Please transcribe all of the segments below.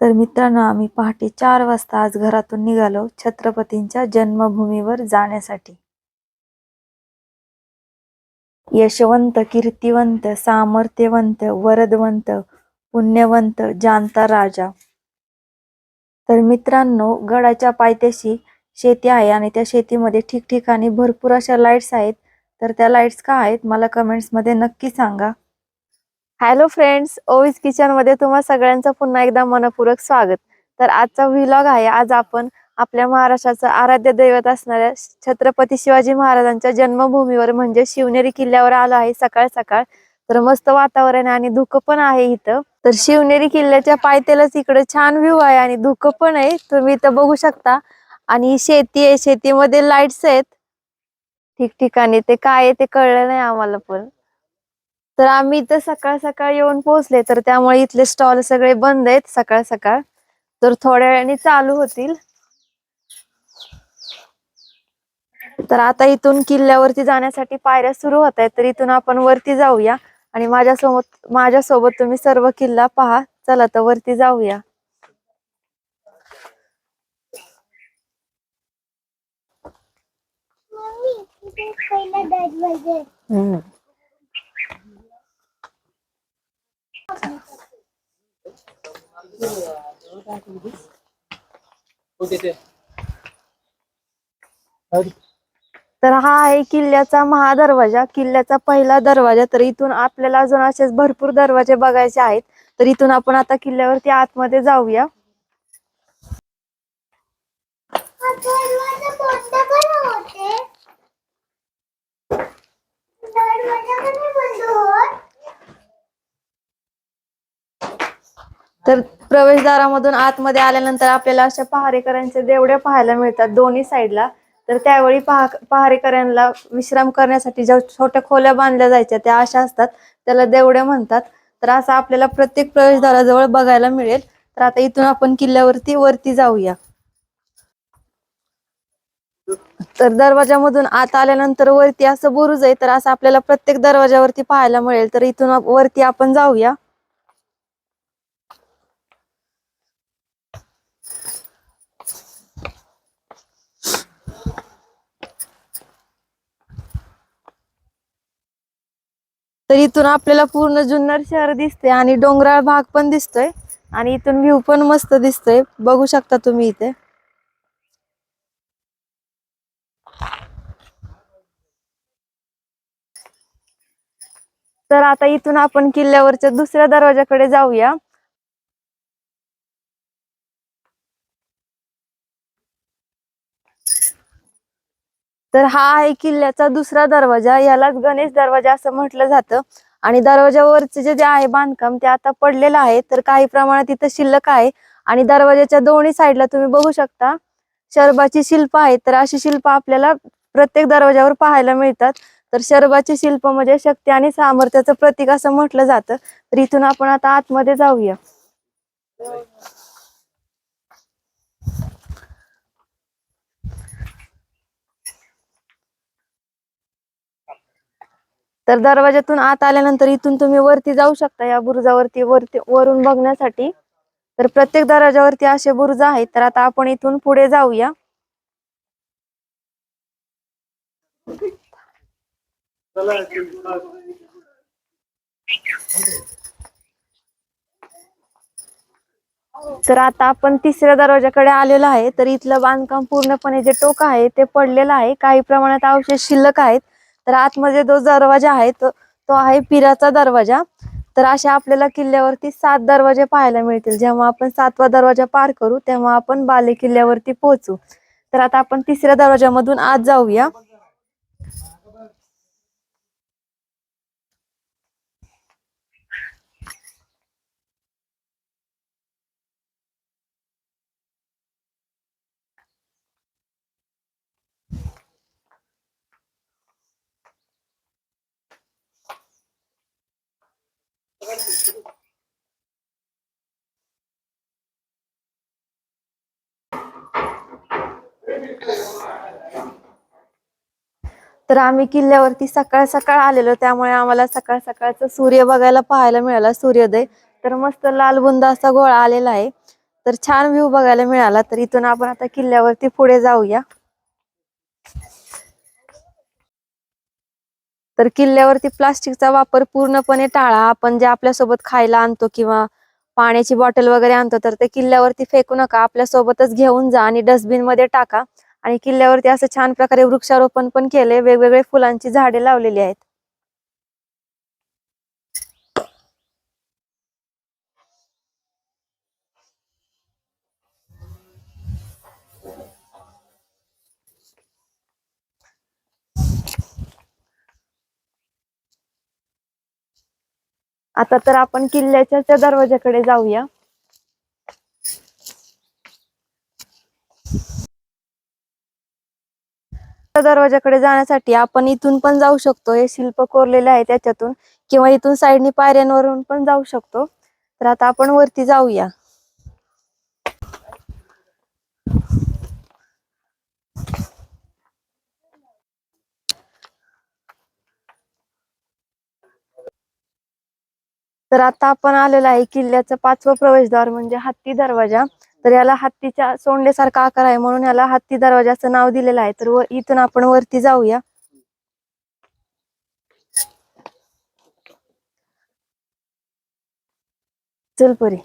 तर मित्रांनो आम्ही पहाटे चार वाजता आज घरातून निघालो छत्रपतींच्या जन्मभूमीवर जाण्यासाठी. यशवंत कीर्तिवंत सामर्थ्यवंत वरदवंत पुण्यवंत जाणता राजा. तर मित्रांनो गडाच्या पायथ्याशी शेती आहे आणि त्या शेतीमध्ये ठिकठिकाणी भरपूर अशा लाईट्स आहेत. तर त्या लाईट्स का आहेत? मला कमेंट्समध्ये नक्की सांगा. हॅलो फ्रेंड्स ओविस किचनमध्ये तुम्हा सगळ्यांचं पुन्हा एकदा मनपूरक स्वागत. तर आजचा व्हिलॉग आहे आज आपण आपल्या महाराष्ट्राचं आराध्य दैवत असणाऱ्या छत्रपती शिवाजी महाराजांच्या जन्मभूमीवर म्हणजे शिवनेरी किल्ल्यावर आलो आहे सकाळ सकाळ. तर मस्त वातावरण आहे आणि धुकं पण आहे इथं. तर शिवनेरी किल्ल्याच्या पायथ्यालाच इकडे छान व्ह्यू आहे आणि धुकं पण आहे. तुम्ही इथं बघू शकता. आणि शेती आहे शेतीमध्ये लाईट्स आहेत. ठिकठिकाणी ते काय आहे ते कळलं नाही आम्हाला पण. तर आम्ही इथं सकाळ सकाळ येऊन पोहोचले तर त्यामुळे इथले स्टॉल सगळे बंद आहेत सकाळ सकाळ. तर थोड्या वेळाने चालू होतील. तर आता इथून किल्ल्यावरती जाण्यासाठी पायऱ्या सुरू होत आहेत तर इथून आपण वरती जाऊया. आणि माझ्यासोबत माझ्यासोबत तुम्ही सर्व किल्ला पहा. चला तर वरती जाऊया. तर हा आहे किल्ल्याचा महादरवाजा किल्ल्याचा पहिला दरवाजा. तर इथून आपल्याला अजून असेच भरपूर दरवाजे बघायचे आहेत. तर इथून आपण आता किल्ल्यावरती आतमध्ये जाऊया. तर प्रवेशद्वारामधून आतमध्ये आल्यानंतर आपल्याला अशा पहारेकऱ्यांचे देवड्या पाहायला मिळतात दोन्ही साईडला. तर त्यावेळी पहा पहारेकऱ्यांना विश्राम करण्यासाठी ज्या छोट्या खोल्या बांधल्या जायच्या त्या अशा असतात. त्याला देवड्या म्हणतात. तर असं आपल्याला प्रत्येक प्रवेशद्वाराजवळ बघायला मिळेल. तर आता इथून आपण किल्ल्यावरती वरती जाऊया. तर दरवाजामधून आत आल्यानंतर वरती असं बुरुज आहे तर असं आपल्याला प्रत्येक दरवाजावरती पाहायला मिळेल. तर इथून वरती आपण जाऊया. तर इथून आपल्याला पूर्ण जुन्नर शहर दिसते आणि डोंगराळ भाग पण दिसतोय. आणि इथून व्ह्यू पण मस्त दिसतोय. बघू शकता तुम्ही इथे. तर आता इथून आपण किल्ल्यावरच्या दुसऱ्या दरवाजाकडे जाऊया. तर हा आहे किल्ल्याचा दुसरा दरवाजा. यालाच गणेश दरवाजा असं म्हटलं जातं. आणि दरवाजावरचे जे जे आहे बांधकाम ते आता पडलेलं आहे. तर काही प्रमाणात इथं शिल्लक आहे. आणि दरवाजाच्या दोन्ही साईडला तुम्ही बघू शकता. शरबाची शिल्प आहेत तर अशी शिल्प आपल्याला प्रत्येक दरवाजावर पाहायला मिळतात. तर शरबाचे शिल्प म्हणजे शक्ती आणि सामर्थ्याचं प्रतीक असं म्हटलं जातं. तर इथून आपण आता आतमध्ये जाऊया. तर दरवाजातून आत आल्यानंतर इथून तुम्ही वरती जाऊ शकता. या बुरुजावरती वरती वरून बघण्यासाठी. तर प्रत्येक दरवाजावरती असे बुरुज आहेत. तर आता आपण इथून पुढे जाऊया. तर आता आपण तिसऱ्या दरवाजाकडे आलेलो आहे. तर इथलं बांधकाम पूर्णपणे जे टोक आहे ते पडलेलं आहे. काही प्रमाणात अवशेष शिल्लक आहेत. तर आतमध्ये जो दरवाजा आहे तो तो आहे पिराचा दरवाजा. तर अशा आपल्याला किल्ल्यावरती सात दरवाजे पाहायला मिळतील. जेव्हा आपण सातवा दरवाजा पार करू तेव्हा आपण बाले किल्ल्यावरती पोहोचू. तर आता आपण तिसऱ्या दरवाजामधून आत जाऊया. तर आम्ही किल्ल्यावरती सकाळ सकाळ आलेलो. त्यामुळे आम्हाला सकाळ सकाळचा सूर्य बघायला पाहायला मिळाला सूर्योदय. तर मस्त लालबुंदा असा गोळा आलेला आहे. तर छान व्ह्यू बघायला मिळाला. तर इथून आपण आता किल्ल्यावरती पुढे जाऊया. तर किल्ल्यावरती प्लास्टिकचा वापर पूर्णपणे टाळा. आपण जे आपल्यासोबत खायला आणतो किंवा पाण्याची बॉटल वगैरे आणतो तर ते किल्ल्यावरती फेकू नका. आपल्या सोबतच घेऊन जा आणि डस्टबिनमध्ये टाका. आणि किल्ल्यावरती असं छान प्रकारे वृक्षारोपण पण केले वेगवेगळे फुलांची झाडे लावलेली आहेत. आता तर आपण किल्ल्याच्या त्या दरवाजाकडे जाऊया. दरवाजाकडे जाण्यासाठी आपण इथून पण जाऊ शकतो. हे शिल्प कोरलेले आहे त्याच्यातून किंवा इथून साईडनी पायऱ्यांवरून पण जाऊ शकतो. तर आता आपण वरती जाऊया. तर आता आपण आलेलो आहे किल्ल्याचं पाचवं प्रवेशद्वार म्हणजे हत्ती दरवाजा. तर याला हत्तीच्या सोंडेसारखा आकार आहे म्हणून याला हत्ती दरवाजाचं नाव दिलेलं आहे. तर व- इथून आपण वरती जाऊया. चल परी.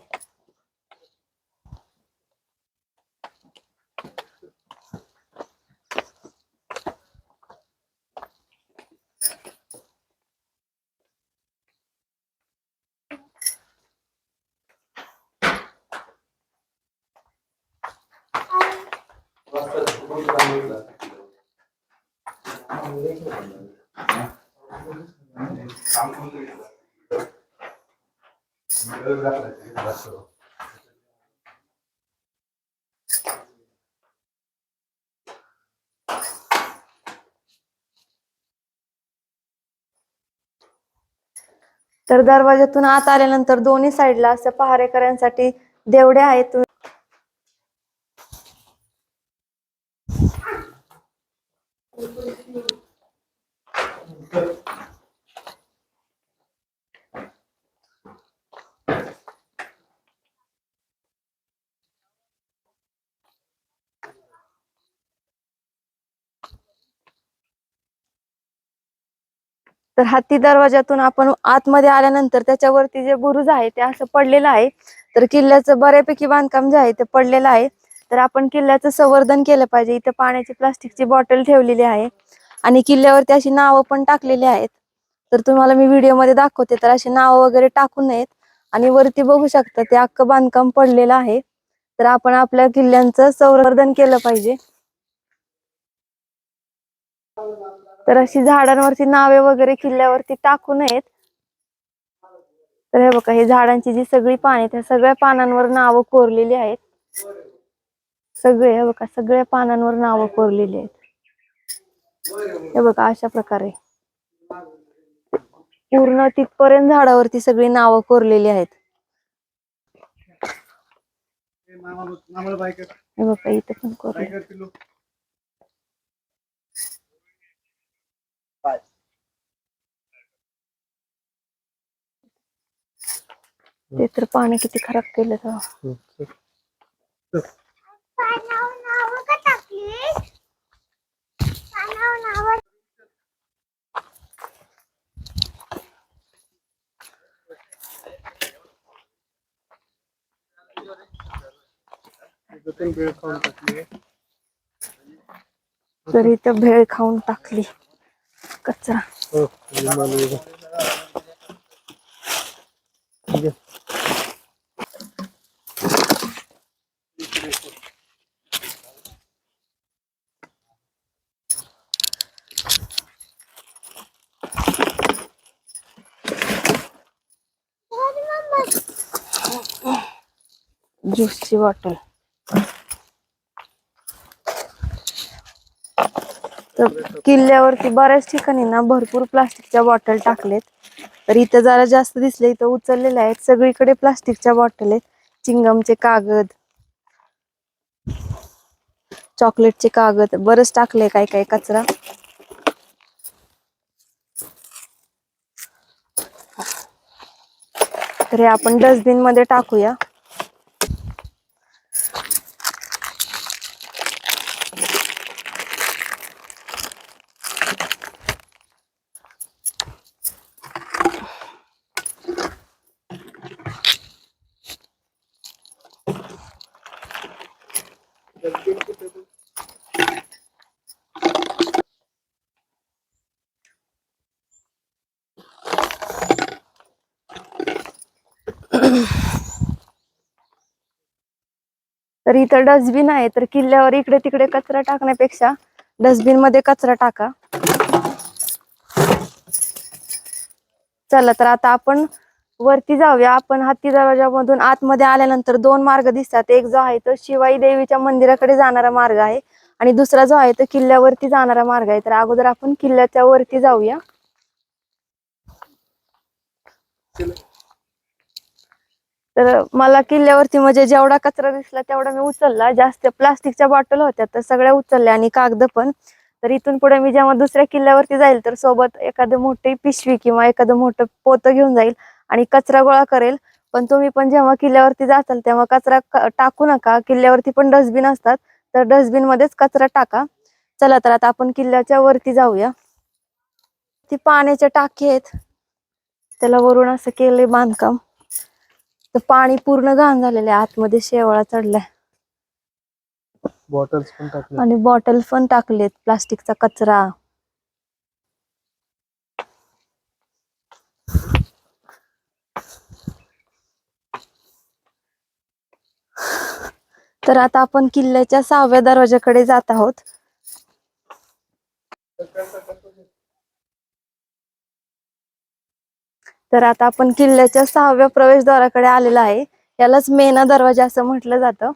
तर दरवाजातून आत आल्यानंतर दोन्ही साईडला असं पहारेकऱ्यांसाठी देवड्या आहेत तुम्ही तर हत्ती दरवाजातून आपण आतमध्ये आल्यानंतर त्याच्यावरती जे बुरुज आहे ते असं पडलेलं आहे. तर किल्ल्याचं बऱ्यापैकी बांधकाम जे आहे ते पडलेलं आहे. तर आपण किल्ल्याचं संवर्धन केलं पाहिजे. इथं पाण्याची प्लास्टिकची बॉटल ठेवलेली आहे आणि किल्ल्यावरती अशी नावं पण टाकलेली आहेत. तर तुम्हाला मी व्हिडिओमध्ये दाखवते तर अशी नावं वगैरे टाकून नयेत आणि वरती बघू शकता ते अख्खं बांधकाम पडलेलं आहे. तर आपण आपल्या किल्ल्यांचं संवर्धन केलं पाहिजे. तर अशी झाडांवरती नावे वगैरे किल्ल्यावरती टाकू नयेत. तर हे बघा हे झाडांची जी सगळी पाने आहेत, त्या सगळ्या पानांवर नावं कोरलेली आहेत. सगळे हे बघा सगळ्या पानांवर नावं कोरलेली आहेत. हे बघा अशा प्रकारे. पूर्ण तिथपर्यंत झाडावरती सगळी नावं कोरलेली आहेत. हे बघा इथे पण कोरले. ते तर पाणी किती खराब केलं तेव्हा तर इथं भेळ खाऊन टाकली. कचरा. ज्यूसची बॉटल तर किल्ल्यावरती बऱ्याच ठिकाणी ना भरपूर प्लास्टिकच्या बॉटल टाकलेत. तर इथं जरा जास्त दिसले इथं उचललेले आहेत. सगळीकडे प्लास्टिकच्या बॉटल आहेत. चिंगमचे कागद चॉकलेटचे कागद बरंच टाकले काय काय कचरा. तर हे आपण डस्टबिनमध्ये टाकूया. इथं डस्टबिन आहे तर किल्ल्यावर इकडे तिकडे कचरा टाकण्यापेक्षा डस्टबिनमध्ये कचरा टाका. चला तर आता आपण वरती जाऊया. आपण हत्ती दरवाजामधून आतमध्ये आल्यानंतर दोन मार्ग दिसतात. एक जो आहे तो शिवाई देवीच्या मंदिराकडे जाणारा मार्ग आहे आणि दुसरा जो आहे तो किल्ल्यावरती जाणारा मार्ग आहे. तर अगोदर आपण किल्ल्याच्या वरती जाऊया. तर मला किल्ल्यावरती म्हणजे जेवढा कचरा दिसला तेवढा मी उचलला. जास्त प्लास्टिकच्या बॉटल होत्या तर सगळ्या उचलल्या आणि कागद पण. तर इथून पुढे मी जेव्हा दुसऱ्या किल्ल्यावरती जाईल तर सोबत एखादं मोठी पिशवी किंवा एखादं मोठं पोतं घेऊन जाईल आणि कचरा गोळा करेल. पण तुम्ही पण जेव्हा किल्ल्यावरती जाताल तेव्हा कचरा टाकू नका. किल्ल्यावरती पण डस्टबिन असतात तर डस्टबिन मध्येच कचरा टाका. चला तर आता आपण किल्ल्याच्या वरती जाऊया. ती पाण्याच्या टाकी आहेत. त्याला वरून असं केलंय बांधकाम. तर पाणी पूर्ण घाण झालेलं आहे. आतमध्ये शेवाळा चढलाय. बॉटल्स पण टाकले आणि बॉटल पण टाकलेत. प्लास्टिकचा कचरा. तर आता आपण किल्ल्याच्या सहाव्या दरवाजाकडे जात आहोत. तर आता आपण किल्ल्याच्या सहाव्या प्रवेशद्वाराकडे आलेला आहे. यालाच मेना दरवाजा असं म्हटलं जातं.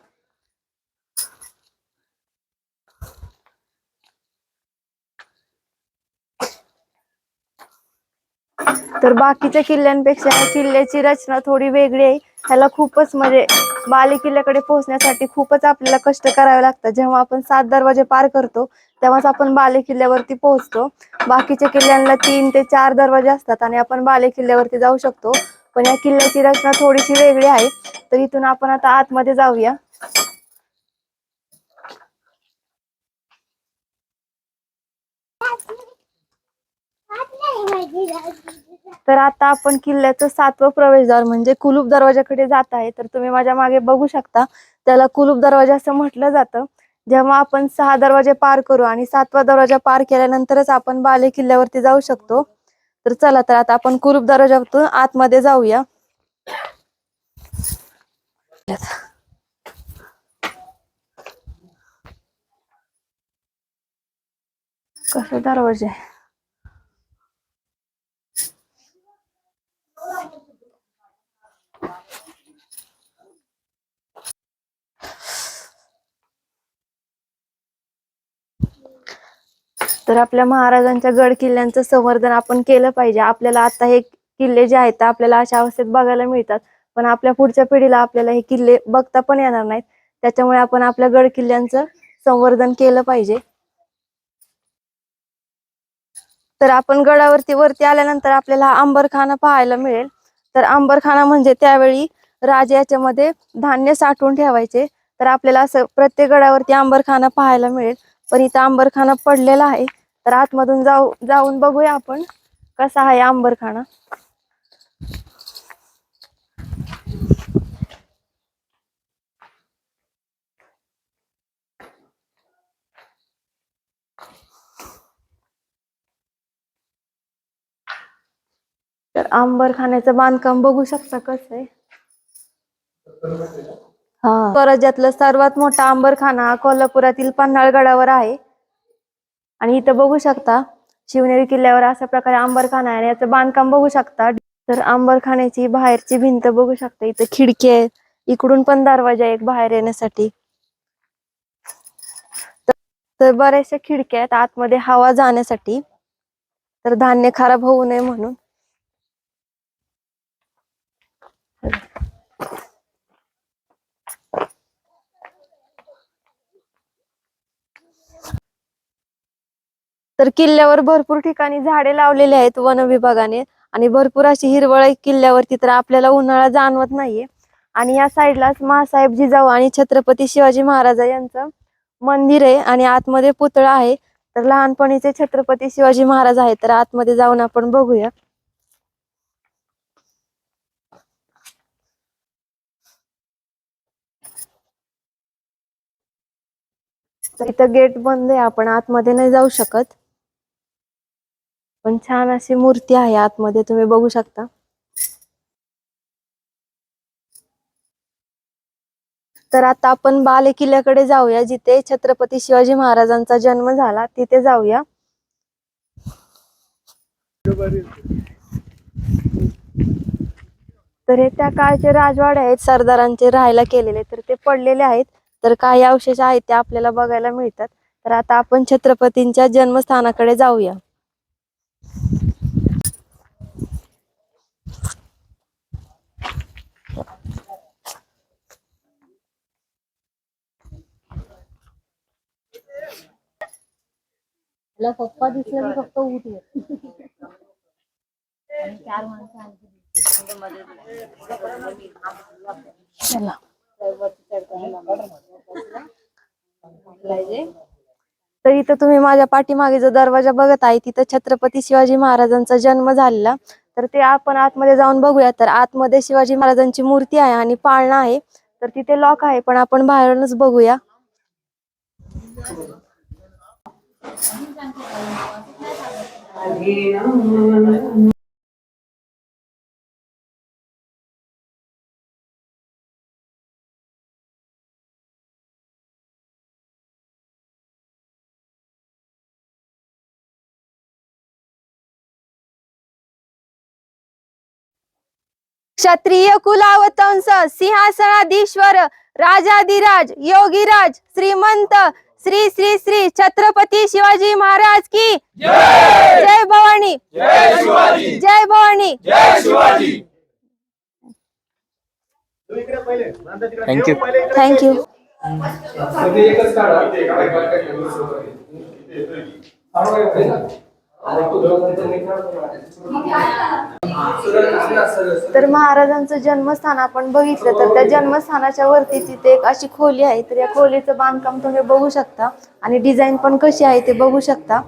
तर बाकीच्या किल्ल्यांपेक्षा या किल्ल्याची रचना थोडी वेगळी आहे. ह्याला खूपच म्हणजे बाले किल्ल्याकडे पोहोचण्यासाठी खूपच आपल्याला कष्ट करावे लागतात. जेव्हा आपण सात दरवाजे पार करतो तेव्हाच आपण बाले किल्ल्यावरती पोहोचतो. बाकीच्या किल्ल्यांना तीन ते चार दरवाजे असतात आणि आपण बाले किल्ल्यावरती जाऊ शकतो. पण या किल्ल्याची रचना थोडीशी वेगळी आहे. तर इथून आपण आता आतमध्ये जाऊया. तर आता आपण किल्ल्याचं सातवं प्रवेशद्वार म्हणजे कुलूप दरवाजाकडे जात आहे. तर तुम्ही माझ्या मागे बघू शकता त्याला कुलूप दरवाजा असं म्हटलं जातं. जेव्हा आपण सहा दरवाजे पार करू आणि सातवा दरवाजा पार केल्यानंतरच आपण बाले किल्ल्यावरती जाऊ शकतो. तर चला तर आता आपण कुलूप दरवाजातून आतमध्ये जाऊया. कसे दरवाजे? तर आपल्या महाराजांच्या गड किल्ल्यांचं संवर्धन आपण केलं पाहिजे. आपल्याला आता हे किल्ले जे आहेत आपल्याला अशा अवस्थेत बघायला मिळतात. पण आपल्या पुढच्या पिढीला आपल्याला हे किल्ले बघता पण येणार नाहीत. त्याच्यामुळे आपण आपल्या गड किल्ल्यांचं संवर्धन केलं पाहिजे. तर आपण गडावरती वरती आल्यानंतर आपल्याला आंबरखाना पाहायला मिळेल. तर आंबरखाना म्हणजे त्यावेळी राजे याच्यामध्ये धान्य साठवून ठेवायचे. तर आपल्याला असं प्रत्येक गडावरती आंबरखाना पाहायला मिळेल. पण इथं आंबरखाना पडलेला आहे. तर आतमधून जाऊ जाऊन बघूया आपण कसा आहे आंबरखाना. आंबरखान्याचं बांधकाम बघू शकता कसं आहे. हा स्वराज्यातलं सर्वात मोठा आंबरखाना कोल्हापुरातील पन्हाळगडावर आहे. आणि इथं बघू शकता शिवनेरी किल्ल्यावर अशा प्रकारे अंबरखाना आहे आणि याचं बांधकाम बघू शकता. तर अंबरखान्याची बाहेरची भिंत बघू शकता. इथं खिडकी आहे इकडून पण दरवाजा एक बाहेर येण्यासाठी. तर बऱ्याचशा खिडक्या आहेत आतमध्ये हवा जाण्यासाठी. तर धान्य खराब होऊ नये म्हणून. तर किल्ल्यावर भरपूर ठिकाणी झाडे लावलेली आहेत वन विभागाने. आणि भरपूर अशी हिरवळ आहे किल्ल्यावरती तर आपल्याला उन्हाळा जाणवत नाहीये. आणि या साईडलाच महासाहेब जिजाऊ आणि छत्रपती शिवाजी महाराज यांचं मंदिर आहे आणि आतमध्ये पुतळा आहे. तर लहानपणीचे छत्रपती शिवाजी महाराज आहेत तर आतमध्ये जाऊन आपण बघूया. तर इथं गेट बंद आहे आपण आतमध्ये नाही जाऊ शकत. पण छान अशी मूर्ती आहे आतमध्ये तुम्ही बघू शकता. तर आता आपण बाले किल्ल्याकडे जाऊया जिथे छत्रपती शिवाजी महाराजांचा जन्म झाला तिथे जाऊया. तर हे त्या काळचे राजवाडे आहेत सरदारांचे राहायला केलेले तर ते पडलेले आहेत. तर काही अवशेष आहेत ते आपल्याला बघायला मिळतात. तर आता आपण छत्रपतींच्या जन्मस्थानाकडे जाऊया. तुला पप्पा दिसले की फक्त उठ येत आणि चार माणसं आणखी चला. तर इथं तुम्ही माझ्या पाठीमागे जो दरवाजा बघत आहे तिथं छत्रपती शिवाजी महाराजांचा जन्म झालेला. तर ते आपण आतमध्ये जाऊन बघूया. तर आतमध्ये शिवाजी महाराजांची मूर्ती आहे आणि पाळणा आहे. तर तिथे लॉक आहे पण आपण बाहेरूनच बघूया. क्षत्रिय कुलावतंस सिंहासनाधीश्वर राजाधिराज योगीराज श्रीमंत श्री श्री श्री छत्रपती शिवाजी महाराज की जय! भवानी। जय शिवाजी। जय भवानी। जय Shivaji. Thank you thank you एकच काढा तर महाराजांचं जन्मस्थान आपण बघितलं तर त्या जन्मस्थानाच्या वरती तिथे एक अशी खोली आहे. तर या खोलीचं बांधकाम तुम्ही बघू शकता. आणि डिझाईन पण कशी आहे ते बघू शकता.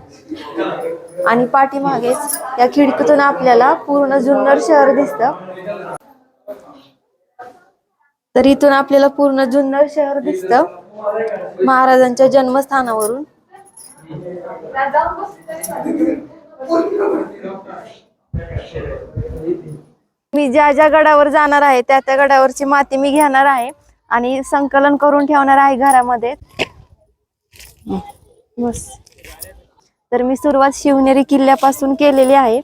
आणि पाठीमागेच या खिडकीतून आपल्याला पूर्ण जुन्नर शहर दिसतं. तर इथून आपल्याला पूर्ण जुन्नर शहर दिसतं. महाराजांच्या जन्मस्थानावरून. मी ज्या ज्या गडावर जाणार आहे त्या त्या गडावरची माती मी घेणार आहे आणि संकलन करून ठेवणार आहे घरामध्ये. बस. तर मी सुरुवात शिवनेरी किल्ल्यापासून केलेली आहे.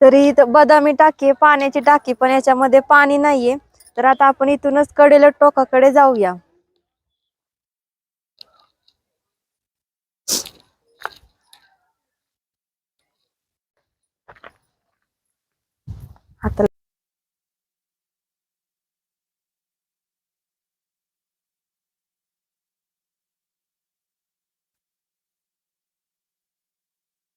तरी इथं बदामी टाकी आहे, पाण्याची टाकी पण याच्यामध्ये पाणी नाहीये. तर आता आपण इथूनच कडेला टोकाकडे जाऊया.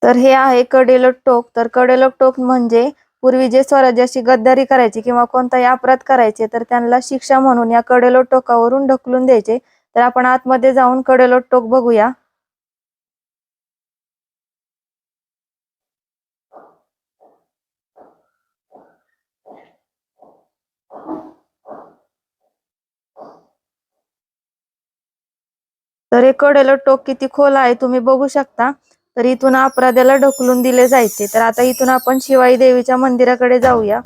तर हे आहे कडेलोट टोक. तर कडेलोट टोक म्हणजे पूर्वी जे स्वराज्याशी गद्दारी करायची किंवा कोणताही अपराध करायचे तर त्यांना शिक्षा म्हणून या कडेलोट टोकावरून ढकलून द्यायचे. तर आपण आतमध्ये जाऊन कडेलोट टोक बघूया. तर हे कडेलोट टोक किती खोल आहे तुम्ही बघू शकता. तर इथून अपराध्याला ढकलून दिले जायचे. तर आता इथून आपण शिवाई देवीच्या मंदिराकडे जाऊया.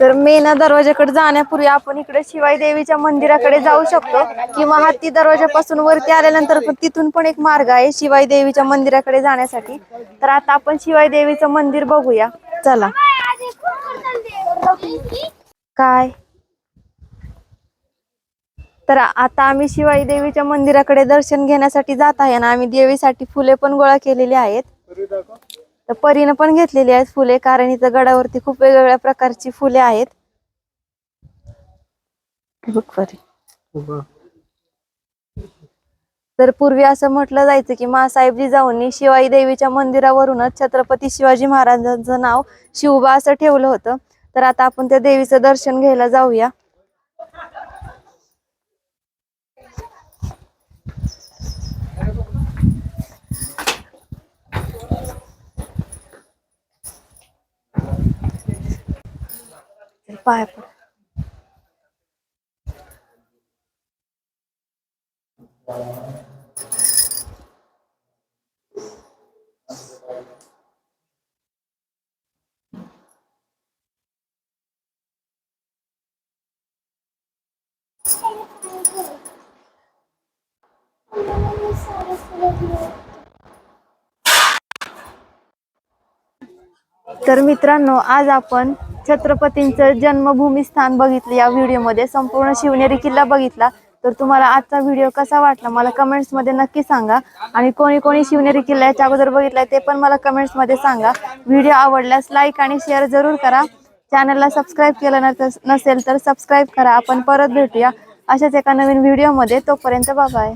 तर मेना दरवाजाकडे जाण्यापूर्वी आपण इकडे शिवाई देवीच्या मंदिराकडे जाऊ शकतो किंवा हत्ती दरवाजापासून वरती आल्यानंतर पण तिथून पण एक मार्ग आहे शिवाई देवीच्या मंदिराकडे जाण्यासाठी. तर आता आपण शिवाई देवीचं मंदिर बघूया. चला. काय? तर आता आम्ही शिवाई देवीच्या मंदिराकडे दर्शन घेण्यासाठी जात आहे ना आम्ही देवीसाठी फुले पण गोळा केलेली आहेत. तर परीनं पण घेतलेली आहेत फुले कारण इथं गडावरती खूप वेगवेगळ्या प्रकारची फुले आहेत. बघ परी. तर पूर्वी असं म्हटलं जायचं की मासाहेब जिजाऊंनी शिवाई देवीच्या मंदिरावरूनच छत्रपती शिवाजी महाराजांचं नाव शिवबा असं ठेवलं होतं. तर आता आपण त्या देवीचं दर्शन घ्यायला जाऊया. पाया पड. तर मित्रांनो आज आपण छत्रपतींचं जन्मभूमी स्थान बघितलं या व्हिडिओमध्ये संपूर्ण शिवनेरी किल्ला बघितला. तर तुम्हाला आजचा व्हिडिओ कसा वाटला मला कमेंट्समध्ये नक्की सांगा. आणि कोणी कोणी शिवनेरी किल्ला याच्या अगोदर बघितलाय ते पण मला कमेंट्समध्ये सांगा. व्हिडिओ आवडल्यास लाईक आणि शेअर जरूर करा. चॅनलला सबस्क्राईब केलं नसेल तर सबस्क्राईब करा. आपण परत भेटूया अशाच एका नवीन व्हिडिओमध्ये. तोपर्यंत बाय